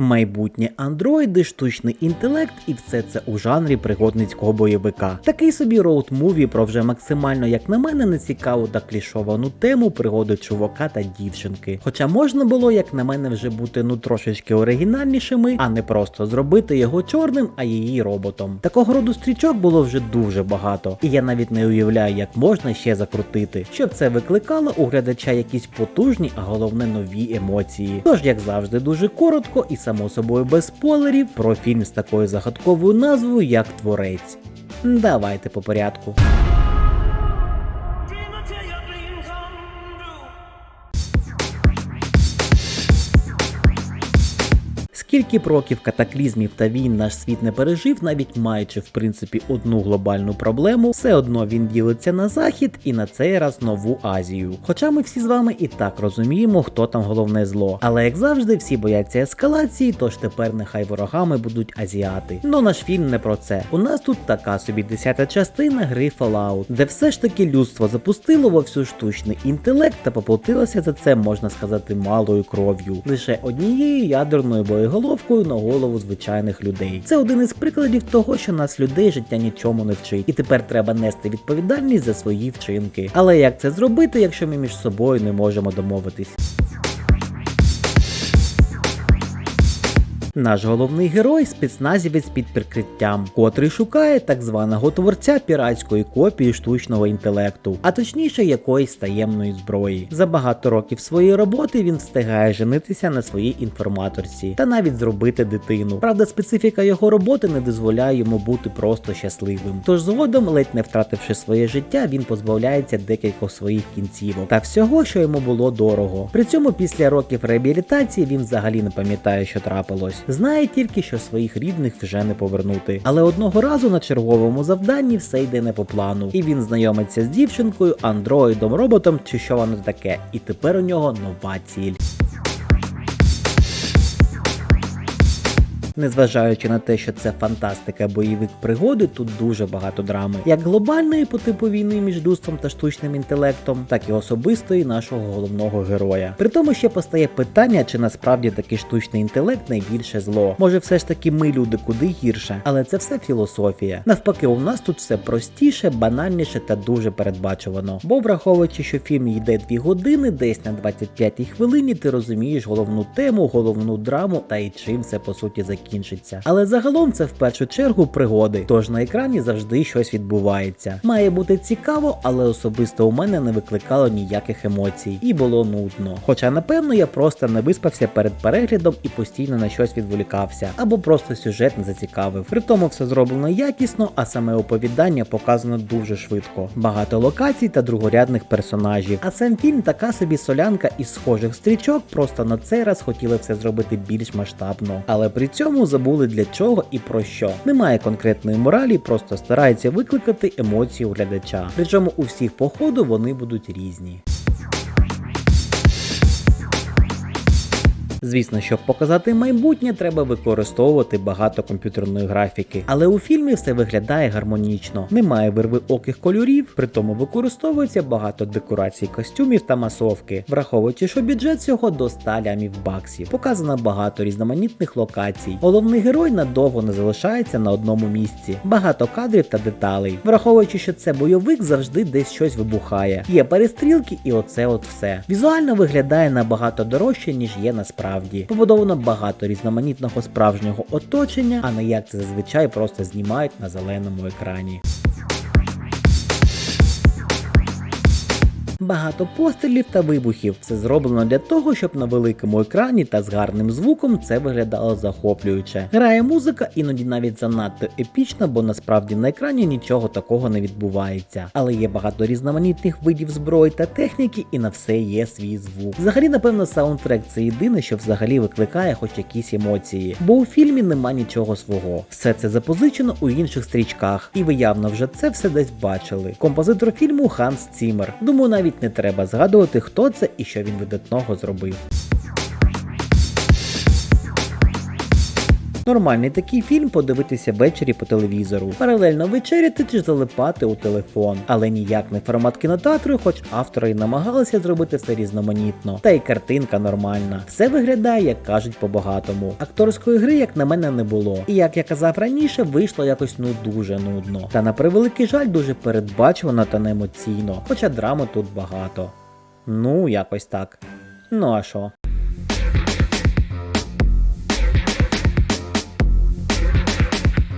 Майбутнє андроїди, штучний інтелект і все це у жанрі пригодницького бойовика. Такий собі роуд-муві про вже максимально, як на мене, нецікаву та клішовану тему пригоди чувака та дівчинки. Хоча можна було, як на мене, вже бути ну трошечки оригінальнішими, а не просто зробити його чорним, а її роботом. Такого роду стрічок було вже дуже багато, і я навіть не уявляю, як можна ще закрутити, щоб це викликало у глядача якісь потужні, а головне нові емоції. Тож, як завжди, дуже коротко і само собою без спойлерів про фільм з такою загадковою назвою, як Творець. Давайте по порядку. Скільки б років катаклізмів та війн наш світ не пережив, навіть маючи в принципі одну глобальну проблему, все одно він ділиться на захід і на цей раз нову Азію. Хоча ми всі з вами і так розуміємо, хто там головне зло. Але як завжди, всі бояться ескалації, тож тепер нехай ворогами будуть азіати. Но наш фільм не про це. У нас тут така собі десята частина гри Fallout, де все ж таки людство запустило вовсю штучний інтелект та поплатилося за це, можна сказати, малою кров'ю. Лише однією ядерною боєголовкою на голову звичайних людей. Це один із прикладів того, що нас людей життя нічому не вчить, і тепер треба нести відповідальність за свої вчинки. Але як це зробити, якщо ми між собою не можемо домовитись? Наш головний герой спецназівець під прикриттям, котрий шукає так званого творця піратської копії штучного інтелекту, а точніше якоїсь таємної зброї. За багато років своєї роботи він встигає женитися на своїй інформаторці та навіть зробити дитину. Правда, специфіка його роботи не дозволяє йому бути просто щасливим. Тож згодом, ледь не втративши своє життя, він позбавляється декількох своїх кінцівок та всього, що йому було дорого. При цьому після років реабілітації він взагалі не пам'ятає, що трапилось. Знає тільки, що своїх рідних вже не повернути. Але одного разу на черговому завданні все йде не по плану, і він знайомиться з дівчинкою, андроїдом, роботом чи що воно таке. І тепер у нього нова ціль. Незважаючи на те, що це фантастика, бойовик пригоди, тут дуже багато драми, як глобальної по типу війни між людством та штучним інтелектом, так і особистої нашого головного героя. При тому ще постає питання, чи насправді такий штучний інтелект найбільше зло. Може, все ж таки ми люди куди гірше, але це все філософія. Навпаки, у нас тут все простіше, банальніше та дуже передбачувано. Бо враховуючи, що фільм йде 2 години, десь на 25-й хвилині ти розумієш головну тему, головну драму та і чим це по суті закінчиться. Але загалом це в першу чергу пригоди, тож на екрані завжди щось відбувається. Має бути цікаво, але особисто у мене не викликало ніяких емоцій і було нудно. Хоча, напевно, я просто не виспався перед переглядом і постійно на щось відволікався, або просто сюжет не зацікавив. При тому все зроблено якісно, а саме оповідання показано дуже швидко. Багато локацій та другорядних персонажів. А сам фільм така собі солянка із схожих стрічок, просто на цей раз хотіли все зробити більш масштабно. Але при цьому забули для чого і про що. Немає конкретної моралі, просто старається викликати емоції у глядача. Причому у всіх походу вони будуть різні. Звісно, щоб показати майбутнє, треба використовувати багато комп'ютерної графіки, але у фільмі все виглядає гармонічно. Немає вирви оких кольорів, при тому використовується багато декорацій, костюмів та масовки, враховуючи, що бюджет цього до 100 лямів баксів. Показано багато різноманітних локацій. Головний герой надовго не залишається на одному місці. Багато кадрів та деталей. Враховуючи, що це бойовик, завжди десь щось вибухає. Є перестрілки, і оце от все. Візуально виглядає набагато дорожче, ніж є насправді. Побудовано багато різноманітного справжнього оточення, а не як це зазвичай просто знімають на зеленому екрані. Багато пострілів та вибухів. Це зроблено для того, щоб на великому екрані та з гарним звуком це виглядало захоплююче. Грає музика, іноді навіть занадто епічна, бо насправді на екрані нічого такого не відбувається. Але є багато різноманітних видів зброї та техніки, і на все є свій звук. Взагалі, напевно, саундтрек це єдине, що взагалі викликає хоч якісь емоції, бо у фільмі нема нічого свого. Все це запозичено у інших стрічках, і ви явно вже це все десь бачили. Композитор фільму Ханс Цімер. Думаю, навіть не треба згадувати, хто це і що він видатного зробив. Нормальний такий фільм подивитися ввечері по телевізору, паралельно вечеряти чи залипати у телефон, але ніяк не формат кінотеатру, хоч автори й намагалися зробити все різноманітно. Та й картинка нормальна. Все виглядає, як кажуть, по-багатому. Акторської гри, як на мене, не було. І як я казав раніше, вийшло якось ну дуже нудно. Та на превеликий жаль, дуже передбачувано та не емоційно, хоча драми тут багато. Ну, якось так. Ну а що?